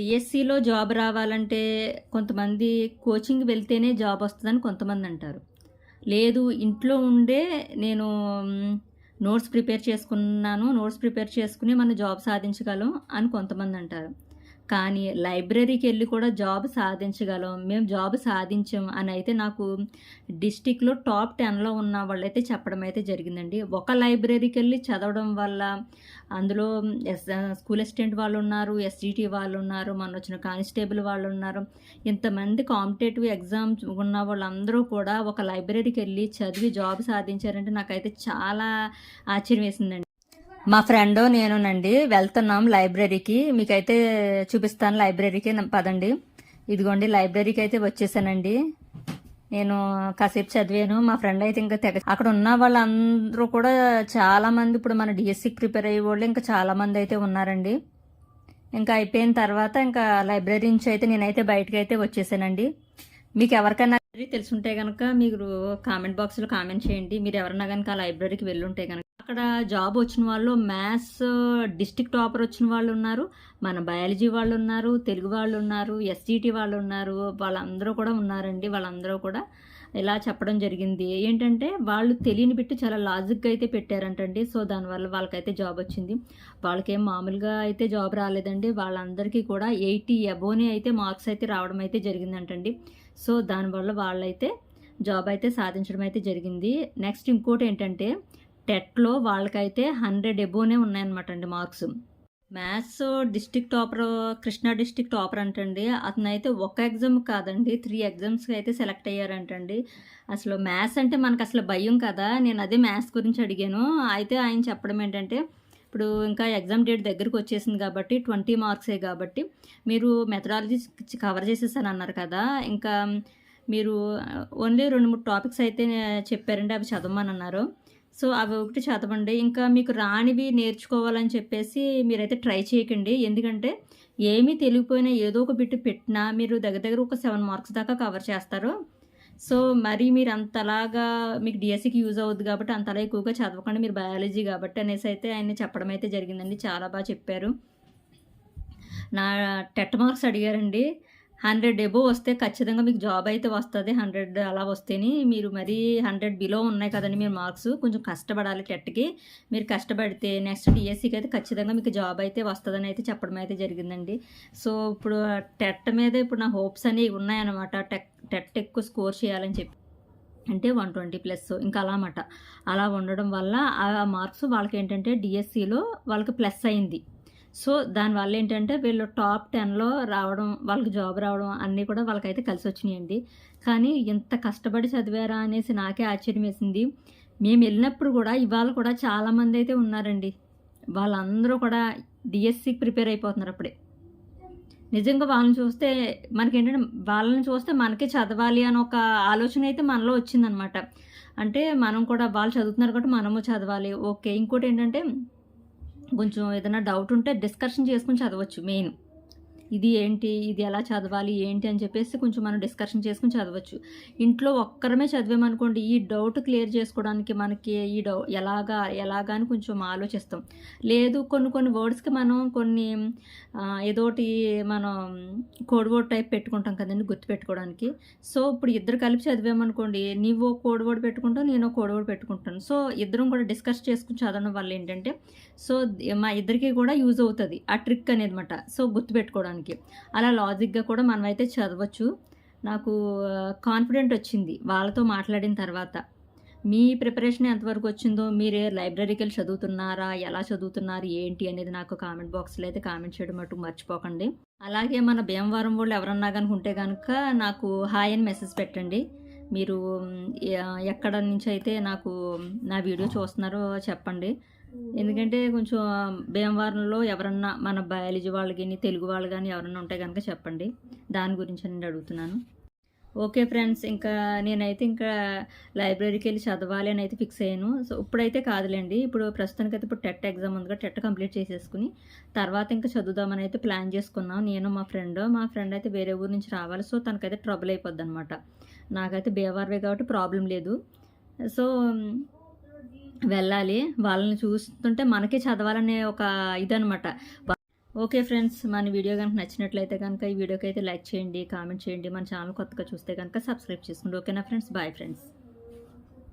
డిఎస్సిలో జాబ్ రావాలంటే కొంతమంది కోచింగ్ వెళ్తేనే జాబ్ వస్తుందని కొంతమంది అంటారు. లేదు ఇంట్లో ఉండే నేను నోట్స్ ప్రిపేర్ చేసుకున్నాను నోట్స్ ప్రిపేర్ చేసుకుని మనం జాబ్ సాధించగలం అని కొంతమంది అంటారు. కానీ లైబ్రరీకి వెళ్ళి కూడా జాబ్ సాధించగలం. మేము జాబ్ సాధించాం అని అయితే నాకు డిస్టిక్లో టాప్ టెన్లో ఉన్న వాళ్ళైతే చెప్పడం అయితే జరిగిందండి. ఒక లైబ్రరీకి వెళ్ళి చదవడం వల్ల అందులో ఎస్ స్కూల్ అసిస్టెంట్ వాళ్ళు ఉన్నారు ఎస్జిటి వాళ్ళు ఉన్నారు మన వచ్చిన కానిస్టేబుల్ వాళ్ళు ఉన్నారు ఇంతమంది కాంపిటేటివ్ ఎగ్జామ్స్ ఉన్న వాళ్ళందరూ కూడా ఒక లైబ్రరీకి వెళ్ళి చదివి జాబ్ సాధించారంటే నాకైతే చాలా ఆశ్చర్యం వేసిందండి. మా ఫ్రెండ్ నేనునండి వెళ్తున్నాం లైబ్రరీకి. మీకైతే చూపిస్తాను లైబ్రరీకి. పదండి. ఇదిగోండి లైబ్రరీకి అయితే వచ్చేసానండి. నేను కాసేపు చదివాను. మా ఫ్రెండ్ అయితే ఇంకా తెగ అక్కడ ఉన్న వాళ్ళందరూ కూడా చాలా మంది ఇప్పుడు మన డిఎస్సికి ప్రిపేర్ అయ్యే వాళ్ళు ఇంకా చాలా మంది అయితే ఉన్నారండి. ఇంకా అయిపోయిన తర్వాత ఇంకా లైబ్రరీ నుంచి అయితే నేనైతే బయటకు అయితే వచ్చేసానండి. మీకు ఎవరికైనా తెలుసుంటే కనుక మీరు కామెంట్ బాక్స్లో కామెంట్ చేయండి. మీరు ఎవరన్నా కనుక ఆ లైబ్రరీకి వెళ్ళుంటే కనుక అక్కడ జాబ్ వచ్చిన వాళ్ళు మ్యాథ్స్ డిస్టిక్ టాపర్ వచ్చిన వాళ్ళు ఉన్నారు మన బయాలజీ వాళ్ళు ఉన్నారు తెలుగు వాళ్ళు ఉన్నారు ఎస్సీటీ వాళ్ళు ఉన్నారు వాళ్ళందరూ కూడా ఉన్నారండి వాళ్ళందరూ కూడా ఇలా చెప్పడం జరిగింది. ఏంటంటే వాళ్ళు తెలియని పెట్టి చాలా లాజిక్గా అయితే పెట్టారంటండి. సో దానివల్ల వాళ్ళకైతే జాబ్ వచ్చింది. వాళ్ళకేం మామూలుగా అయితే జాబ్ రాలేదండి. వాళ్ళందరికీ కూడా ఎయిటీ అబోనే అయితే మార్క్స్ అయితే రావడం అయితే జరిగిందంటండి. సో దానివల్ల వాళ్ళైతే జాబ్ అయితే సాధించడం అయితే జరిగింది. నెక్స్ట్ ఇంకోటి ఏంటంటే టెట్లో వాళ్ళకైతే హండ్రెడ్ ఎబోనే ఉన్నాయన్నమాట అండి marks. Maths district topper Krishna district topper అంటండి. అతనైతే ఒక ఎగ్జామ్ కాదండి త్రీ ఎగ్జామ్స్కి అయితే సెలెక్ట్ అయ్యారంటండి. అసలు మ్యాథ్స్ అంటే మనకు అసలు భయం కదా? నేను అదే మ్యాథ్స్ గురించి అడిగాను. అయితే ఆయన చెప్పడం ఏంటంటే ఇప్పుడు ఇంకా ఎగ్జామ్ డేట్ దగ్గరకు వచ్చేసింది కాబట్టి ట్వంటీ మార్క్సే కాబట్టి మీరు మెథడాలజీ కవర్ చేసేసాను అన్నారు కదా? ఇంకా మీరు ఓన్లీ రెండు మూడు టాపిక్స్ అయితే చెప్పారండి అవి చదవమని అన్నారు సో అవి ఒకటి చదవండి ఇంకా మీకు రానివి నేర్చుకోవాలని చెప్పేసి మీరైతే ట్రై చేయకండి. ఎందుకంటే ఏమీ తెలియపోయినా ఏదో ఒక బిట్టు పెట్టినా మీరు దగ్గర దగ్గర ఒక సెవెన్ మార్క్స్ దాకా కవర్ చేస్తారు. సో మరి మీరు అంతలాగా మీకు డిఎస్సికి యూజ్ అవుద్ది కాబట్టి అంతలా ఎక్కువగా చదవకండి. మీరు బయాలజీ కాబట్టి అనేసి అయితే ఆయన చెప్పడం అయితే జరిగిందండి. చాలా బాగా చెప్పారు. నా టెట్ మార్క్స్ అడిగారండి. హండ్రెడ్ ఎబో వస్తే ఖచ్చితంగా మీకు జాబ్ అయితే వస్తుంది. హండ్రెడ్ అలా వస్తేని మీరు మరీ హండ్రెడ్ బిలో ఉన్నాయి కదండి మీరు మార్క్స్. కొంచెం కష్టపడాలి టెట్కి. మీరు కష్టపడితే నెక్స్ట్ డిఎస్సికి అయితే ఖచ్చితంగా మీకు జాబ్ అయితే వస్తుందని అయితే చెప్పడం అయితే జరిగిందండి. సో ఇప్పుడు టెట్ మీద ఇప్పుడు నా హోప్స్ అనేవి ఉన్నాయన్నమాట. టెట్ టెట్ ఎక్కువ స్కోర్ చేయాలని చెప్పి. అంటే వన్ ట్వంటీ ప్లస్ ఇంకా అలా అన్నమాట. అలా ఉండడం వల్ల ఆ మార్క్స్ వాళ్ళకి ఏంటంటే డిఎస్సిలో వాళ్ళకి ప్లస్ అయింది. సో దానివల్ల ఏంటంటే వీళ్ళు టాప్ టెన్లో రావడం వాళ్ళకి జాబ్ రావడం అన్నీ కూడా వాళ్ళకైతే కలిసి వచ్చినాయండి. కానీ ఇంత కష్టపడి చదివారా అనేసి నాకే ఆశ్చర్యం వేసింది. మేము వెళ్ళినప్పుడు కూడా ఇవాళ కూడా చాలామంది అయితే ఉన్నారండి. వాళ్ళందరూ కూడా డిఎస్సికి ప్రిపేర్ అయిపోతున్నారు అప్పుడే. నిజంగా వాళ్ళని చూస్తే మనకేంటంటే వాళ్ళని చూస్తే మనకే చదవాలి అని ఒక ఆలోచన అయితే మనలో వచ్చిందనమాట. అంటే మనం కూడా వాళ్ళు చదువుతున్నారు కాబట్టి మనము చదవాలి. ఓకే ఇంకోటి ఏంటంటే కొంచెం ఏదైనా డౌట్ ఉంటే డిస్కషన్ చేసుకుని చదవచ్చు మెయిన్ ఇది ఏంటి? ఇది ఎలా చదవాలి? ఏంటి? అని చెప్పేసి కొంచెం మనం డిస్కషన్ చేసుకుని చదవచ్చు. ఇంట్లో ఒక్కరమే చదివామనుకోండి ఈ డౌట్ క్లియర్ చేసుకోవడానికి మనకి ఈ డౌ ఎలాగా ఎలాగా అని కొంచెం ఆలోచిస్తాం. లేదు కొన్ని కొన్ని వర్డ్స్కి మనం కొన్ని ఏదోటి మనం కోడ్ వర్డ్ టైప్ పెట్టుకుంటాం కదండి గుర్తుపెట్టుకోవడానికి. సో ఇప్పుడు ఇద్దరు కలిపి చదివామనుకోండి నీవు కోడ్ వర్డ్ పెట్టుకుంటావు నేను కోడ్ వర్డ్ పెట్టుకుంటాను. సో ఇద్దరం కూడా డిస్కస్ చేసుకుని చదవడం వల్ల ఏంటంటే సో మా ఇద్దరికి కూడా యూజ్ అవుతుంది. ఆ ట్రిక్ అనేది అనమాట సో గుర్తుపెట్టుకోవడానికి. అలా లాజిక్గా కూడా మనమైతే చదవచ్చు. నాకు కాన్ఫిడెంట్ వచ్చింది వాళ్ళతో మాట్లాడిన తర్వాత. మీ ప్రిపరేషన్ ఎంతవరకు వచ్చిందో మీరు లైబ్రరీకి వెళ్ళి చదువుతున్నారా ఎలా చదువుతున్నారు ఏంటి అనేది నాకు కామెంట్ బాక్స్లో అయితే కామెంట్ చేయడం మటు మర్చిపోకండి. అలాగే మన భీమవరం వాళ్ళు ఎవరన్నా కనుక ఉంటే కనుక నాకు హాయ్ అని మెసేజ్ పెట్టండి. మీరు ఎక్కడ నుంచి అయితే నాకు నా వీడియో చూస్తున్నారో చెప్పండి. ఎందుకంటే కొంచెం భీమవరంలో ఎవరన్నా మన బయాలజీ వాళ్ళు కానీ తెలుగు వాళ్ళు కానీ ఎవరన్నా ఉంటే కనుక చెప్పండి. దాని గురించి నేను అడుగుతున్నాను. ఓకే ఫ్రెండ్స్ ఇంకా నేనైతే ఇంకా లైబ్రరీకి వెళ్ళి చదవాలి అని అయితే ఫిక్స్ అయ్యాను. సో ఇప్పుడైతే కాదులేండి. ఇప్పుడు ప్రస్తుతానికి అయితే ఇప్పుడు టెట్ ఎగ్జామ్ ఉంది కదా టెట్ కంప్లీట్ చేసేసుకుని తర్వాత ఇంకా చదువుదామని అయితే ప్లాన్ చేసుకున్నాం. నేను మా ఫ్రెండ్ మా ఫ్రెండ్ అయితే వేరే ఊరు నుంచి రావాలి. సో తనకైతే ట్రబుల్ అయిపోద్ది అనమాట నాకైతే బేవార్వే కాబట్టి ప్రాబ్లం లేదు. సో వెళ్ళాలి. వాళ్ళని చూస్తుంటే మనకే చదవాలనే ఒక ఇదనమాట ఓకే ఫ్రెండ్స్ మన వీడియో కనుక నచ్చినట్లయితే కనుక ఈ వీడియోకి అయితే లైక్ చేయండి కామెంట్ చేయండి. మన ఛానల్ కొత్తగా చూస్తే కనుక సబ్స్క్రైబ్ చేసుకోండి. ఓకేనా ఫ్రెండ్స్? Bye friends.